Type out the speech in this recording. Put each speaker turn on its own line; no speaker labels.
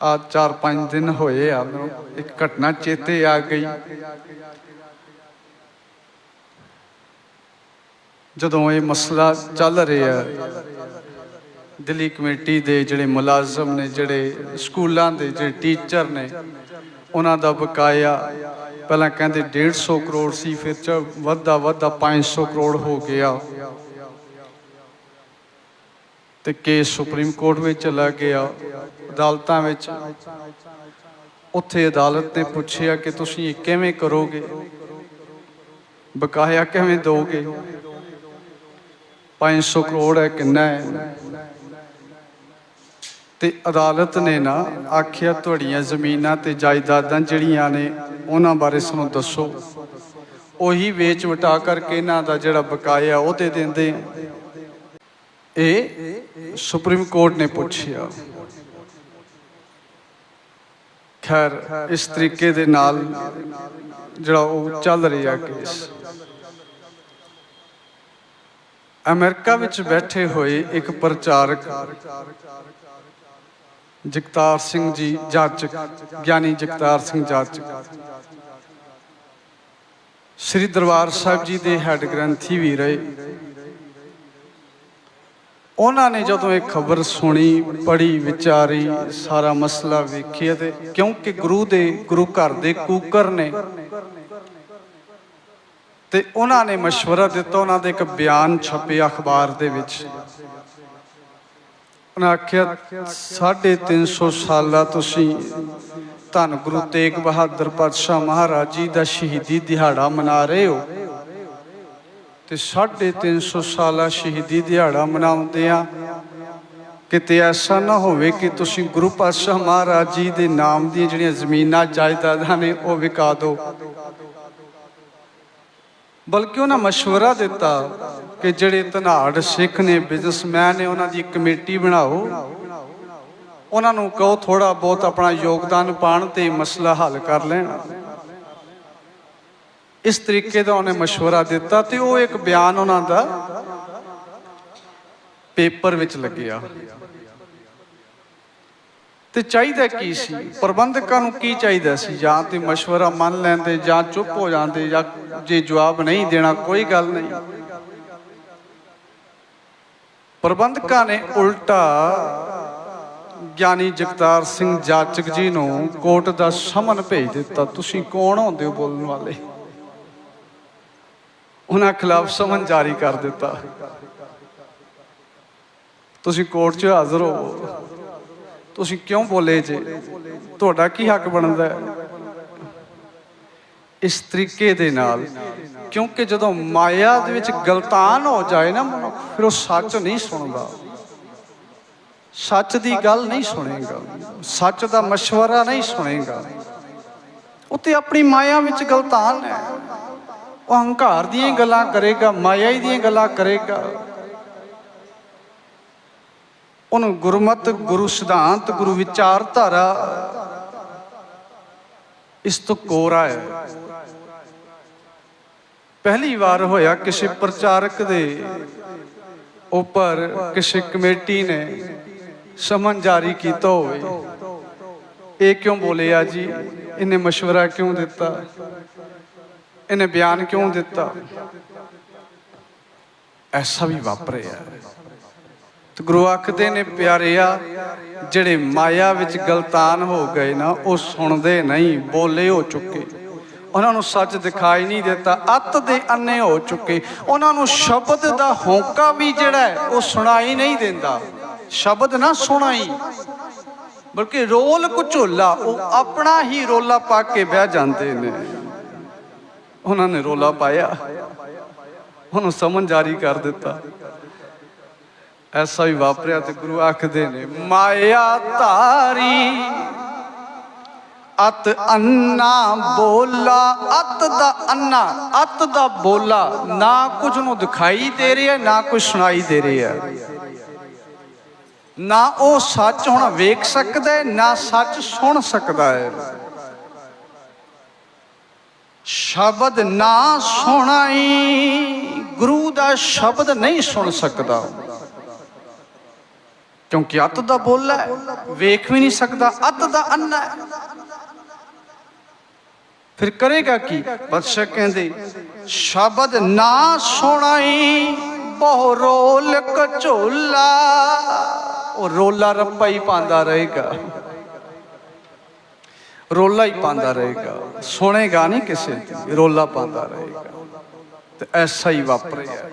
ਆ ਚਾਰ ਪੰਜ ਦਿਨ ਹੋਏ ਆ, ਮੈਨੂੰ ਇੱਕ ਘਟਨਾ ਚੇਤੇ ਆ ਗਈ। ਜਦੋਂ ਇਹ ਮਸਲਾ ਚੱਲ ਰਿਹਾ ਦਿੱਲੀ ਕਮੇਟੀ ਦੇ ਜਿਹੜੇ ਮੁਲਾਜ਼ਮ ਨੇ, ਜਿਹੜੇ ਸਕੂਲਾਂ ਦੇ ਜਿਹੜੇ ਟੀਚਰ ਨੇ, ਉਹਨਾਂ ਦਾ ਬਕਾਇਆ ਪਹਿਲਾਂ ਕਹਿੰਦੇ 150 ਕਰੋੜ ਸੀ, ਫਿਰ ਚ ਵੱਧਾ ਵੱਧਾ 500 ਕਰੋੜ ਹੋ ਗਿਆ। ਤੇ ਕੇਸ ਸੁਪਰੀਮ ਕੋਰਟ ਵਿੱਚ ਚਲਾ ਗਿਆ। ਅਦਾਲਤਾਂ ਵਿੱਚ ਉੱਥੇ ਅਦਾਲਤ ਨੇ ਪੁੱਛਿਆ ਕਿ ਤੁਸੀਂ ਇਹ ਕਿਵੇਂ ਕਰੋਗੇ? ਬਕਾਇਆ ਕਿਵੇਂ ਦੋਗੇ? 500 ਕਰੋੜ ਹੈ ਕਿੰਨਾ ਹੈ? ਤੇ ਅਦਾਲਤ ਨੇ ਨਾ ਆਖਿਆ, ਤੁਹਾਡੀਆਂ ਜ਼ਮੀਨਾਂ ਤੇ ਜਾਇਦਾਦਾਂ ਜਿਹੜੀਆਂ ਨੇ, ਉਹਨਾਂ ਬਾਰੇ ਸਾਨੂੰ ਦੱਸੋ। ਉਹੀ ਵੇਚ ਵਟਾ ਕਰਕੇ ਇਹਨਾਂ ਦਾ ਜਿਹੜਾ ਬਕਾਇਆ ਉਹ ਦੇ ਦਿੰਦੇ ਇਹ ਸੁਪਰੀਮ ਕੋਰਟ ਨੇ ਪੁੱਛਿਆ, ਖੈਰ, ਇਸ ਤਰੀਕੇ ਦੇ ਨਾਲ ਜਿਹੜਾ ਉਹ ਚੱਲ ਰਿਹਾ ਕੇਸ, ਅਮਰੀਕਾ ਵਿੱਚ ਬੈਠੇ ਹੋਏ ਇੱਕ ਪ੍ਰਚਾਰਕ ਜਗਤਾਰ ਸਿੰਘ ਜੀ ਜਾਚਕ, ਗਿਆਨੀ ਜਗਤਾਰ ਸਿੰਘ ਜਾਚਕ, ਸ੍ਰੀ ਦਰਬਾਰ ਸਾਹਿਬ ਜੀ ਦੇ ਹੈੱਡ ਗ੍ਰੰਥੀ ਵੀ ਰਹੇ। ਉਹਨਾਂ ਨੇ ਜਦੋਂ ਇਹ ਖਬਰ ਸੁਣੀ ਪੜ੍ਹੀ ਵਿਚਾਰੀ ਸਾਰਾ ਮਸਲਾ ਵੇਖਿਆ ਤੇ ਕਿਉਂਕਿ ਗੁਰੂ ਦੇ ਗੁਰੂ ਘਰ ਦੇ ਕੂਕਰ ਨੇ ਤੇ ਉਹਨਾਂ ਨੇ مشورہ ਦਿੱਤਾ ਉਹਨਾਂ ਦੇ ਇੱਕ ਬਿਆਨ ਛਪਿਆ ਅਖਬਾਰ ਦੇ ਵਿੱਚ ਉਹਨਾਂ ਆਖਿਆ 350 ਸਾਲਾ ਤੁਸੀਂ ਧੰਨ ਗੁਰੂ ਤੇਗ ਬਹਾਦਰ ਪਾਤਸ਼ਾਹ ਮਹਾਰਾਜ ਜੀ ਦਾ ਸ਼ਹੀਦੀ ਦਿਹਾੜਾ ਮਨਾ ਰਹੇ ਹੋ ਤੇ 350 ਸਾਲਾ ਸ਼ਹੀਦੀ ਦਿਹਾੜਾ ਮਨਾਉਂਦੇ ਆ ਕਿਤੇ ਐਸਾ ਨਾ ਹੋਵੇ ਕਿ ਤੁਸੀਂ ਗੁਰੂ ਪਾਤਸ਼ਾਹ ਮਹਾਰਾਜ ਜੀ ਦੇ ਨਾਮ ਦੀਆਂ ਜਿਹੜੀਆਂ ਜ਼ਮੀਨਾਂ ਜਾਇਦਾਦਾਂ ਨੇ ਉਹ ਵਿਕਾ ਦਿਓ ਬਲਕਿ ਉਹਨਾਂ مشورہ ਦਿੱਤਾ ਕਿ ਜਿਹੜੇ ਧਨਾੜ ਸਿੱਖ ਨੇ ਬਿਜ਼ਨਸਮੈਨ ਨੇ ਉਹਨਾਂ ਦੀ ਇੱਕ ਕਮੇਟੀ ਬਣਾਓ ਉਹਨਾਂ ਨੂੰ ਕਹੋ ਥੋੜਾ ਬਹੁਤ ਆਪਣਾ ਯੋਗਦਾਨ ਪਾਣ ਤੇ ਮਸਲਾ ਹੱਲ ਕਰ ਲੈਣ ਇਸ ਤਰੀਕੇ ਦਾ ਉਹਨੇ مشورہ ਦਿੱਤਾ ਤੇ ਉਹ ਇੱਕ ਬਿਆਨ ਉਹਨਾਂ ਦਾ ਪੇਪਰ ਵਿੱਚ ਲੱਗਿਆ ਤੇ ਚਾਹੀਦਾ ਕੀ ਸੀ ਪ੍ਰਬੰਧਕਾਂ ਨੂੰ ਕੀ ਚਾਹੀਦਾ ਸੀ ਜਾਂ ਤੇ مشورہ ਮੰਨ ਲੈਂਦੇ ਜਾਂ ਚੁੱਪ ਹੋ ਜਾਂਦੇ ਜਾਂ ਜੇ ਜਵਾਬ ਨਹੀਂ ਦੇਣਾ ਕੋਈ ਗੱਲ ਨਹੀਂ ਪ੍ਰਬੰਧਕਾਂ ਨੇ ਉਲਟਾ ਗਿਆਨੀ ਜਗਤਾਰ ਸਿੰਘ ਜਾਚਕ ਜੀ ਨੂੰ ਕੋਰਟ ਦਾ ਸਮਨ ਭੇਜ ਦਿੱਤਾ ਤੁਸੀਂ ਕੌਣ ਹੁੰਦੇ ਹੋ ਬੋਲਣ ਵਾਲੇ ਉਹਨਾਂ ਖਿਲਾਫ ਸਮਨ ਜਾਰੀ ਕਰ ਦਿੱਤਾ ਤੁਸੀਂ ਕੋਰਟ 'ਚ ਹਾਜ਼ਰ ਹੋ ਤੁਸੀਂ ਕਿਉਂ ਬੋਲੇ ਜੇ ਤੁਹਾਡਾ ਕੀ ਹੱਕ ਬਣਦਾ ਹੈ ਇਸ ਤਰੀਕੇ ਦੇ ਨਾਲ ਕਿਉਂਕਿ ਜਦੋਂ ਮਾਇਆ ਦੇ ਵਿੱਚ ਗਲਤਾਨ ਹੋ ਜਾਏ ਨਾ ਮਨੁੱਖ ਫਿਰ ਉਹ ਸੱਚ ਨਹੀਂ ਸੁਣਦਾ ਸੱਚ ਦੀ ਗੱਲ ਨਹੀਂ ਸੁਣੇਗਾ ਸੱਚ ਦਾ مشورہ ਨਹੀਂ ਸੁਣੇਗਾ ਉਹ ਤੇ ਆਪਣੀ ਮਾਇਆ ਵਿੱਚ ਗਲਤਾਨ ਹੈ ਉਹ ਹੰਕਾਰ ਦੀਆਂ ਹੀ ਗੱਲਾਂ ਕਰੇਗਾ ਮਾਇਆ ਹੀ ਦੀਆਂ ਗੱਲਾਂ ਕਰੇਗਾ ਉਹਨੂੰ ਗੁਰਮਤ ਗੁਰੂ ਸਿਧਾਂਤ ਗੁਰੂ ਵਿਚਾਰਧਾਰਾ ਇਸ ਤੋਂ ਕੋਰਾ ਹੈ ਪਹਿਲੀ ਵਾਰ ਹੋਇਆ ਕਿਸੇ ਪ੍ਰਚਾਰਕ ਦੇ ਉੱਪਰ ਕਿਸੇ ਕਮੇਟੀ ਨੇ ਸਮਨ ਜਾਰੀ ਕੀਤਾ ਹੋਵੇ ਇਹ ਕਿਉਂ ਬੋਲਿਆ ਜੀ ਇਹਨੇ مشورہ ਕਿਉਂ ਦਿੱਤਾ ਇਹਨੇ ਬਿਆਨ ਕਿਉਂ ਦਿੱਤਾ? ਐਸਾ ਵੀ ਵਾਪਰਿਆ ਤੇ ਗੁਰੂ ਆਖਦੇ ਨੇ, ਪਿਆਰਿਆ, ਜਿਹੜੇ ਮਾਇਆ ਵਿੱਚ ਗਲਤਾਨ ਹੋ ਗਏ ਨਾ, ਉਹ ਸੁਣਦੇ ਨਹੀਂ, ਬੋਲੇ ਹੋ ਚੁੱਕੇ। ਉਹਨਾਂ ਨੂੰ ਸੱਚ ਦਿਖਾਈ ਨਹੀਂ ਦਿੱਤਾ, ਅੱਤ ਦੇ ਅੰਨੇ ਹੋ ਚੁੱਕੇ। ਉਹਨਾਂ ਨੂੰ ਸ਼ਬਦ ਦਾ ਹੌਂਕਾ ਵੀ ਜਿਹੜਾ ਹੈ, ਉਹ ਸੁਣਾਈ ਨਹੀਂ ਦਿੰਦਾ। ਸ਼ਬਦ ਨਾ ਸੁਣਾਈ, ਬਲਕਿ ਰੋਲ ਕੁਚੋਲਾ, ਉਹ ਆਪਣਾ ਹੀ ਰੋਲਾ ਪਾ ਕੇ ਬਹਿ ਜਾਂਦੇ ਨੇ। ਉਹਨਾਂ ਨੇ ਰੋਲਾ ਪਾਇਆ। ਉਹਨੂੰ ਸਮਨ ਜਾਰੀ ਕਰ ਦਿੱਤਾ। ਐਸਾ ਵੀ ਵਾਪਰਿਆ ਤੇ ਗੁਰੂ ਆਖਦੇ ਨੇ ਮਾਇਆ ਧਾਰੀ ਅਤ ਅੰਨਾ ਬੋਲਾ ਅਤ ਦਾ ਅੰਨਾ ਅਤ ਦਾ ਬੋਲਾ ਨਾ ਕੁਝ ਨੂੰ ਦਿਖਾਈ ਦੇ ਰਿਹਾ ਨਾ ਕੁਝ ਸੁਣਾਈ ਦੇ ਰਿਹਾ। ਨਾ ਉਹ ਸੱਚ ਹੁਣ ਵੇਖ ਸਕਦਾ ਹੈ, ਨਾ ਸੱਚ ਸੁਣ ਸਕਦਾ ਹੈ। ਸ਼ਬਦ ਨਾ ਸੁਣਾਈ, ਗੁਰੂ ਦਾ ਸ਼ਬਦ ਨਹੀਂ ਸੁਣ ਸਕਦਾ। ਕਿਉਂਕਿ ਅੱਤ ਦਾ ਬੋਲਾ ਵੇਖ ਵੀ ਨਹੀਂ ਸਕਦਾ, ਅੱਤ ਦਾ ਅੰਨਾ ਫਿਰ ਕਰੇਗਾ ਕੀ? ਬਾਦਸ਼ਾਹ ਕਹਿੰਦੇ, ਸ਼ਬਦ ਨਾ ਸੁਣਾਈ, ਬਹੁ ਰੋਲ ਕਝੋਲਾ ਉਹ ਰੋਲਾ ਰੱਪਾ ਹੀ ਪਾਉਂਦਾ ਰਹੇਗਾ। ਰੋਲਾ ਹੀ ਪਾਉਂਦਾ ਰਹੇਗਾ। ਸੁਣੇਗਾ ਨਹੀਂ ਕਿਸੇ ਦੀ ਰੋਲਾ ਪਾਉਂਦਾ ਰਹੇਗਾ। ਤੇ ਐਸਾ ਹੀ ਵਾਪਰਿਆ।